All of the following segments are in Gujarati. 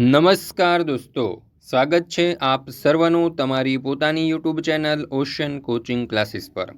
નમસ્કાર દોસ્તો, સ્વાગત છે આપ સર્વનું તમારી પોતાની YouTube channel ocean coaching classes પર.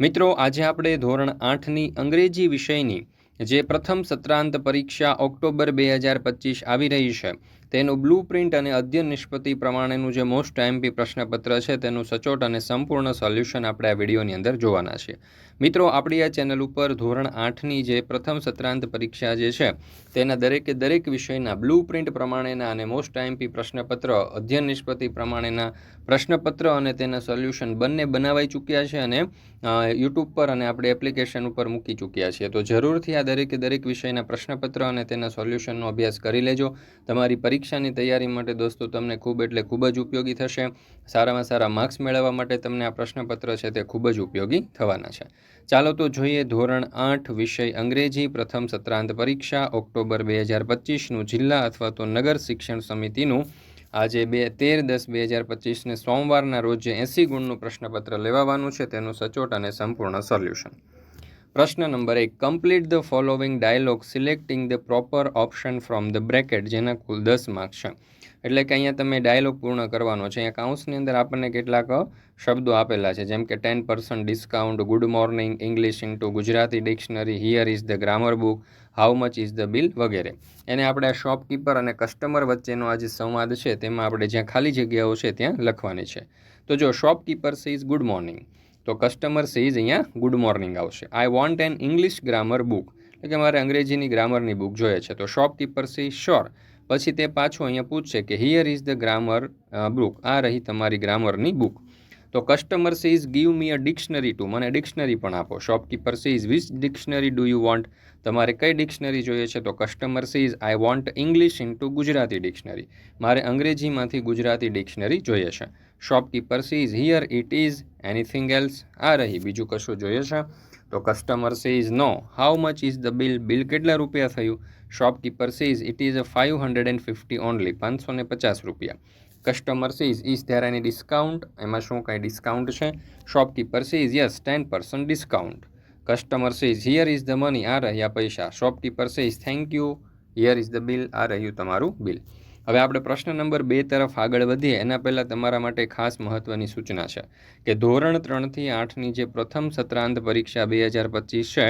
મિત્રો, આજે આપણે ધોરણ આઠની અંગ્રેજી વિષયની, જે પ્રથમ સત્રાંત પરીક્ષા ઓક્ટોબર બે હજાર પચીસ આવી રહી છે તેનું બ્લુ પ્રિન્ટ અને અધ્યયન નિષ્પતિ પ્રમાણેનું જે મોસ્ટ એમપી પ્રશ્નપત્ર છે, તેનું સચોટ અને સંપૂર્ણ સોલ્યુશન આપણે આ વિડીયોની અંદર જોવાના છે. મિત્રો, આપણી આ ચેનલ ઉપર ધોરણ આઠની જે પ્રથમ સત્રાંત પરીક્ષા જે છે, તેના દરેકે દરેક વિષયના બ્લુ પ્રિન્ટ પ્રમાણેના અને મોસ્ટ એમપી પ્રશ્નપત્ર, અધ્યયન નિષ્પત્તિ પ્રમાણેના પ્રશ્નપત્ર અને તેના સોલ્યુશન બંને બનાવાઈ ચૂક્યા છે અને યુટ્યુબ પર અને આપણે એપ્લિકેશન ઉપર મૂકી ચૂક્યા છીએ. તો જરૂરથી આ દરેકે દરેક વિષયના પ્રશ્નપત્ર અને તેના સોલ્યુશનનો અભ્યાસ કરી લેજો. તમારી પરીક્ષાની તૈયારી માટે દોસ્તો તમને ખૂબ એટલે ખૂબ જ ઉપયોગી થશે. સારામાં સારા માર્ક્સ મેળવવા માટે તમને આ પ્રશ્નપત્ર છે તે ખૂબ જ ઉપયોગી થવાના છે. ચાલો તો જોઈએ ધોરણ આઠ વિષય અંગ્રેજી. પ્રથમ સત્રાંત પરીક્ષા, ઓક્ટોબર બે હજાર પચીસનું જિલ્લા અથવા તો નગર શિક્ષણ સમિતિનું આજે બે તેર દસ બે હજાર પચીસને સોમવારના રોજ જે એંસી ગુણનું પ્રશ્નપત્ર લેવાવાનું છે. તેનું સચોટ અને સંપૂર્ણ સોલ્યુશન. પ્રશ્ન નંબર એક complete the following dialogue selecting the proper option from the bracket જેના કુલ દસ માર્ક્સ છે. એટલે કે અહીંયા તમે ડાયલોગ પૂર્ણ કરવાનો છે. અહીંયા કાઉન્સની અંદર આપણને કેટલાક શબ્દો આપેલા છે. જેમ કે ten percent discount good morning English into Gujarati dictionary here is the grammar book how much is the bill વગેરે. એને આપણે આ શોપકીપર અને કસ્ટમર વચ્ચેનો આ જે સંવાદ છે, તેમાં આપણે જ્યાં ખાલી જગ્યાઓ છે, ત્યાં લખવાની છે. તો જો શોપકીપર સીઝ ગુડ મોર્નિંગ તો કસ્ટમર સીઝ અહીંયા ગુડ મોર્નિંગ આવશે. I want an English grammar book એટલે કે મારે અંગ્રેજીની ગ્રામરની બુક જોઈએ છે. તો શોપકીપર સી શ્યોર પછી તે પાછું અહીંયા પૂછશે કે here is the grammar book આ રહી તમારી ગ્રામરની બુક તો customer says give me a dictionary to મને ડિક્શનરી પણ આપો. Shopkeeper says which dictionary do you want તમારે કઈ ડિક્શનરી જોઈએ છે? તો customer says I want English into Gujarati dictionary મારે અંગ્રેજીમાંથી ગુજરાતી ડિક્શનરી જોઈએ છે. Shopkeeper says here it is anything else આ રહી, બીજું કશું જોઈએ છે? તો customer says no how much is the bill bill કેટલા રૂપિયા થયું? Shopkeeper says it is five hundred and fifty only પાંચસો ને પચાસ રૂપિયા. Customer says is there any discount એમાં શું કાંઈ ડિસ્કાઉન્ટ છે? Shopkeeper says yes ten percent discount customer says here is the money આ રહ્યા પૈસા. Shopkeeper says thank you here is the bill આ રહ્યું તમારું બિલ હવે આપણે પ્રશ્ન નંબર બે તરફ આગળ વધીએ. એના પહેલાં તમારા માટે ખાસ મહત્ત્વની સૂચના છે કે ધોરણ ત્રણથી આઠની જે પ્રથમ સત્રાંત પરીક્ષા બે હજાર પચીસ છે,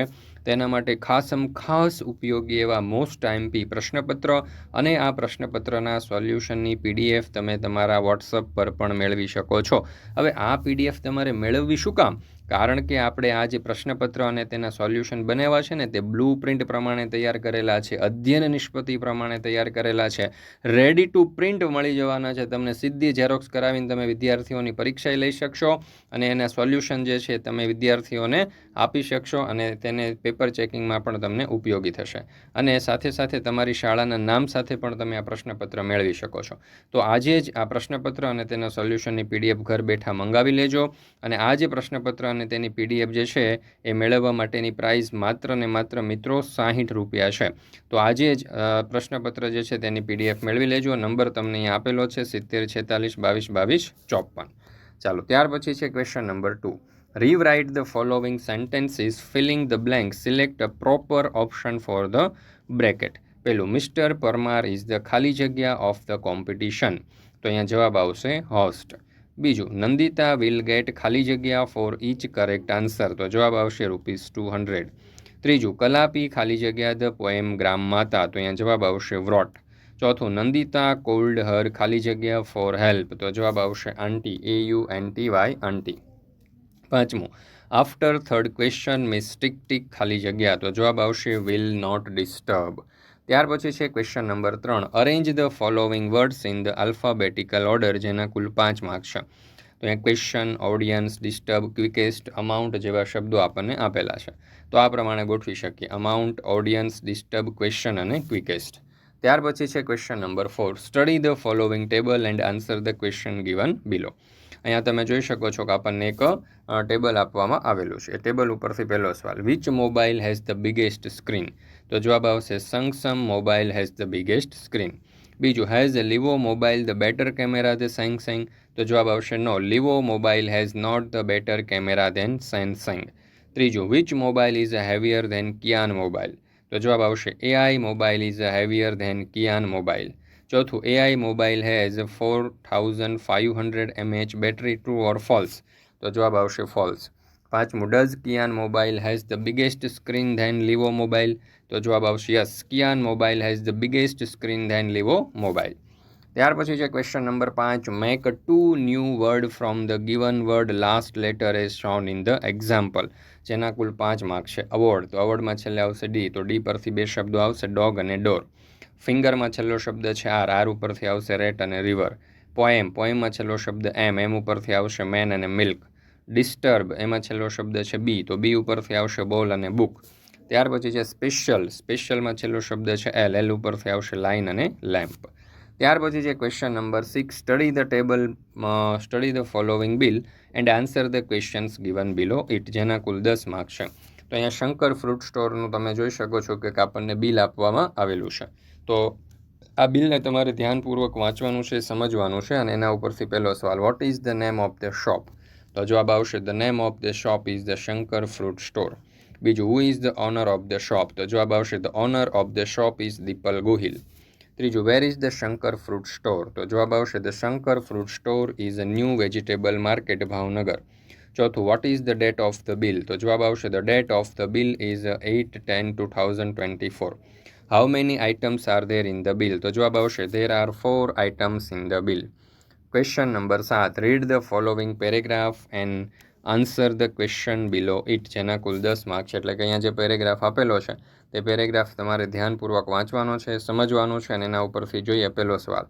તેના માટે ખાસમ ખાસ ઉપયોગી એવા મોસ્ટ આઈમપી પ્રશ્નપત્ર અને આ પ્રશ્નપત્રના સોલ્યુશનની પીડીએફ તમે તમારા વોટ્સઅપ પર પણ મેળવી શકો છો. હવે આ પીડીએફ તમારે મેળવવી શું કામ? કારણ કે આપણે આ જે પ્રશ્નપત્ર અને તેના સોલ્યુશન બનાવ્યા છે ને તે બ્લુ પ્રિન્ટ પ્રમાણે તૈયાર કરેલા છે, અધ્યયન નિષ્પત્તિ પ્રમાણે તૈયાર કરેલા છે રેડી ટુ પ્રિન્ટ મળી જવાના છે. તમને સીધી ઝેરોક્સ કરાવીને તમે વિદ્યાર્થીઓની પરીક્ષાએ લઈ શકશો અને એના સોલ્યુશન જે છે તમે વિદ્યાર્થીઓને આપી શકશો અને તેને પેપર ચેકિંગમાં પણ તમને ઉપયોગી થશે. અને સાથે સાથે તમારી શાળાના નામ સાથે પણ તમે આ પ્રશ્નપત્ર મેળવી શકો છો. તો આજે જ આ પ્રશ્નપત્ર અને તેના સોલ્યુશનની પીડીએફ ઘર બેઠા મંગાવી લેજો અને આ જે પ્રશ્નપત્ર અને તેની પીડીએફ જે છે એ મેળવવા માટેની પ્રાઇસ માત્ર ને માત્ર મિત્રો સાહીઠ રૂપિયા છે. તો આજે જ પ્રશ્નપત્ર જે છે તેની પીડીએફ મેળવી લેજો. નંબર તમને અહીંયા આપેલો છે સિત્તેર, છેતાલીસ, બાવીસ બાવીસ, ચોપન. ચાલો, ત્યાર પછી છે question number two rewrite the following sentences filling the blank select a proper option for the bracket પેલું મિસ્ટર પરમાર ઇઝ ધ ખાલી જગ્યા ઓફ ધ કોમ્પિટિશન તો અહીંયા જવાબ આવશે હોસ્ટ બીજું, નંદિતા વિલ ગેટ ખાલી જગ્યા ફોર ઇચ કરેક્ટ આન્સર, તો જવાબ આવશે રૂપીસ ટુ હંડ્રેડ. ત્રીજું, કલાપી ખાલી જગ્યા ધ પોએમ ગ્રામ માતા, તો અહીંયા જવાબ આવશે વ્રોટ. ચોથું, નંદિતા કોલ્ડ હર ખાલી જગ્યા ફોર હેલ્પ, તો જવાબ આવશે aunty, A U N T Y aunty. પાંચમું, after third question mystic tick ખાલી જગ્યા, તો જવાબ આવશે વિલ નોટ ડિસ્ટર્બ. ત્યાર પછી છે ક્વેશ્ચન નંબર ત્રણ. Arrange the following words in the alphabetical order જેના કુલ પાંચ માર્ક્સ છે. તો અહીંયા question audience disturb quickest amount જેવા શબ્દો આપણને આપેલા છે. તો આ પ્રમાણે ગોઠવી શકીએ. અમાઉન્ટ ઓડિયન્સ ડિસ્ટર્બ ક્વેશ્ચન અને ક્વિકેસ્ટ ત્યાર પછી છે question number four study the following table and answer the question given below અહીંયા તમે જોઈ શકો છો કે આપણને એક ટેબલ આપવામાં આવેલું છે. ટેબલ ઉપરથી પહેલો સવાલ which mobile has the biggest screen તો જવાબ આવશે Samsung mobile has the biggest screen બીજું has Livo mobile the better camera the Samsung તો જવાબ આવશે no Livo mobile has not the better camera than Samsung ત્રીજું which mobile is a heavier than Kiyan mobile તો જવાબ આવશે AI mobile is a heavier than Kiyan mobile ચોથું AI mobile has four thousand five hundred mAh battery true or false તો જવાબ આવશે ફોલ્સ પાંચમું does Kiyan mobile has the biggest screen than Livo mobile તો જવાબ આવશે yes Kiyan mobile has the biggest screen than Livo mobile ત્યાર પછી છે ક્વેશ્ચન નંબર પાંચ. Make two new word from the given word last letter is shown in the example જેના કુલ પાંચ માર્ક છે. અવોર્ડ તો અવોર્ડમાં છેલ્લે આવશે ડી તો ડી પરથી બે શબ્દો આવશે. ડોગ અને ડોર ફિંગરમાં છેલ્લો શબ્દ છે આર આર ઉપરથી આવશે રેટ અને રિવર. પોએમ, પોએમમાં છેલ્લો શબ્દ એમ એમ ઉપરથી આવશે મેન અને મિલ્ક. ડિસ્ટર્બ, એમાં છેલ્લો શબ્દ છે બી, તો બી ઉપરથી આવશે બોલ અને બુક. ત્યાર પછી છે સ્પેશિયલ, સ્પેશિયલમાં છેલ્લો શબ્દ છે એલ એલ ઉપરથી આવશે લાઇન અને લેમ્પ. ત્યાર પછી છે question number six, study the table study the following bill and answer the questions given below it, જેના કુલ દસ માર્ક્સ છે. તો અહીંયા શંકર ફ્રૂટ સ્ટોરનું તમે જોઈ શકો છો કે આપણને બિલ આપવામાં આવેલું છે. તો આ બિલને તમારે ધ્યાનપૂર્વક વાંચવાનું છે, સમજવાનું છે અને એના ઉપરથી પહેલો સવાલ what is the name of the shop તો જવાબ આવશે the name of the shop is the Shankar fruit store બીજું who is the owner of the shop તો જવાબ આવશે the owner of the shop is Dipal Gohil ત્રીજું where is the Shankar fruit store તો જવાબ આવશે the Shankar fruit store is a new vegetable market Bhavnagar. ચોથું what is the date of the bill તો જવાબ આવશે the date of the bill is eight ten two thousand twenty four how many items are there in the bill તો જવાબ આવશે there are four items in the bill question number સાત read the following paragraph and answer the question below it જેના કુલ દસ માર્ક છે. એટલે કે અહીંયા જે પેરેગ્રાફ આપેલો છે, તે પેરેગ્રાફ તમારે ધ્યાનપૂર્વક વાંચવાનો છે, સમજવાનો છે, અને એના ઉપરથી જોઈએ પહેલો સવાલ.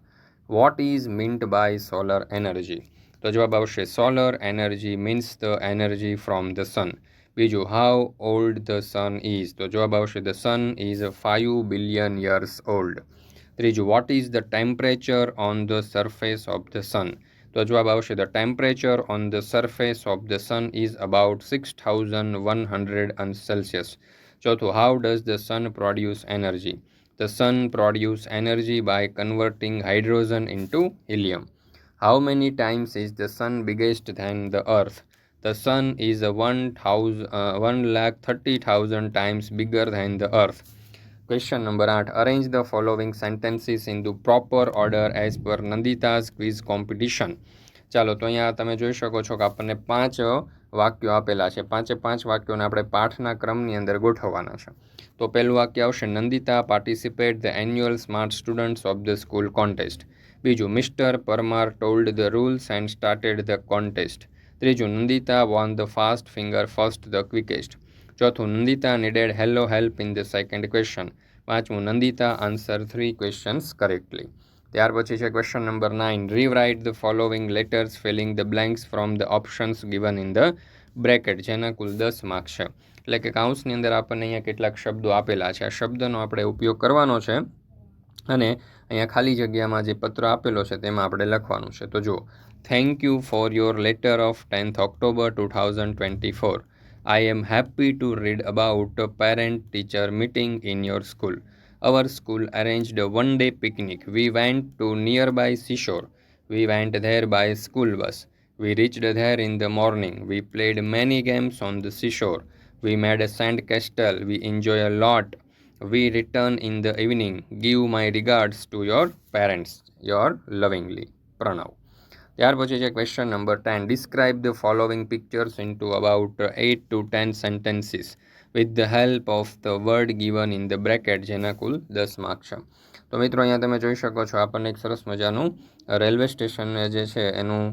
What is meant by solar energy તો જવાબ આવશે solar energy means the energy from the sun બીજું how old the sun is તો જવાબ આવશે the sun is five billion years old ત્રીજું what is the temperature on the surface of the sun તો જવાબ આવશે the temperature on the surface of the sun is about six thousand one hundred and celsius ચોથું how does the sun produce energy the sun produce energy by converting hydrogen into helium how many times is the sun biggest than the earth the sun is one thousand one lakh thirty thousand times bigger than the earth question number આઠ arrange the following sentences in the proper order as per Nandita's quiz competition ચાલો, તો અહીંયા તમે જોઈ શકો છો કે આપણને પાંચ વાક્યો આપેલા છે. પાંચે પાંચ વાક્યોને આપણે પાઠના ક્રમની અંદર ગોઠવવાના છે. તો પહેલું વાક્ય આવશે. Nandita participate the annual smart students of the school contest બીજું mister Parmar told the rules and started the contest. ત્રીજું Nandita won the fast finger first the quickest. ચોથું Nandita needed hello help in the second question. પાંચમું Nandita answer three questions correctly. ત્યાર પછી છે question number nine. Rewrite the following letters filling the blanks from the options given in the bracket, જેના કુલ દસ માર્ક્સ છે. એટલે કે કાઉન્સની અંદર આપણને અહીંયા કેટલાક શબ્દો આપેલા છે. આ શબ્દનો આપણે ઉપયોગ કરવાનો છે અને અહીંયા ખાલી જગ્યામાં જે પત્ર આપેલો છે તેમાં આપણે લખવાનું છે તો જુઓ thank you for your letter of tenth October two thousand twenty four happy to read about a parent teacher meeting in your school. Our school arranged a one day picnic. We went to nearby seashore. We went there by school bus. We reached there in the morning. We played many games on the seashore. We made a sand castle. We enjoy a lot. We return in the evening. Give my regards to your parents. Your lovingly. Pranav ત્યાર પછી છે question number ten describe the following pictures into about eight to ten sentences with the help of the word given in the bracket જેના કુલ દસ માર્ક છે તો મિત્રો, અહીંયા તમે જોઈ શકો છો, આપણને એક સરસ મજાનું રેલવે સ્ટેશન જે છે એનું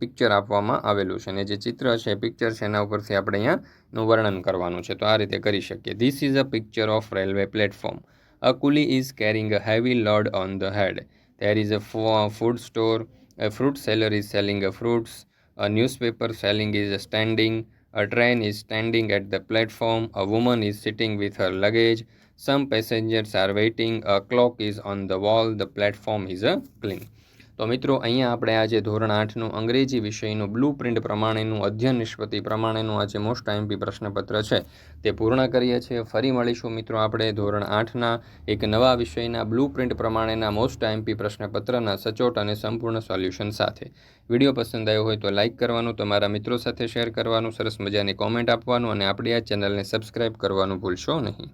પિક્ચર આપવામાં આવેલું છે અને જે ચિત્ર છે પિક્ચર છે એના ઉપરથી આપણે અહીંયાનું વર્ણન કરવાનું છે તો આ રીતે કરી શકીએ this is a picture of railway platform a coolie is carrying a heavy load on the head there is a food store A fruit seller is selling a fruits. A newspaper selling is standing. A train is standing at the platform. A woman is sitting with her luggage. Some passengers are waiting. A clock is on the wall. The platform is a clean. તો મિત્રો, અહીંયા આપણે આજે ધોરણ આઠનું અંગ્રેજી વિષયનું બ્લુ પ્રિન્ટ પ્રમાણેનું અધ્યયન નિષ્પતિ પ્રમાણેનું આજે મોસ્ટ આઈએમપી પ્રશ્નપત્ર છે. તે પૂર્ણ કરીએ છીએ. ફરી મળીશું મિત્રો આપણે ધોરણ આઠના એક નવા વિષયના બ્લુ પ્રિન્ટ પ્રમાણેના મોસ્ટ આઈએમપી પ્રશ્નપત્રના સચોટ અને સંપૂર્ણ સોલ્યુશન સાથે. વીડિયો પસંદ આવ્યો હોય તો લાઇક કરવાનું, તમારા મિત્રો સાથે શેર કરવાનું, સરસ મજાની કોમેન્ટ આપવાનું અને આપણી આ ચેનલને સબસ્ક્રાઈબ કરવાનું ભૂલશો નહીં.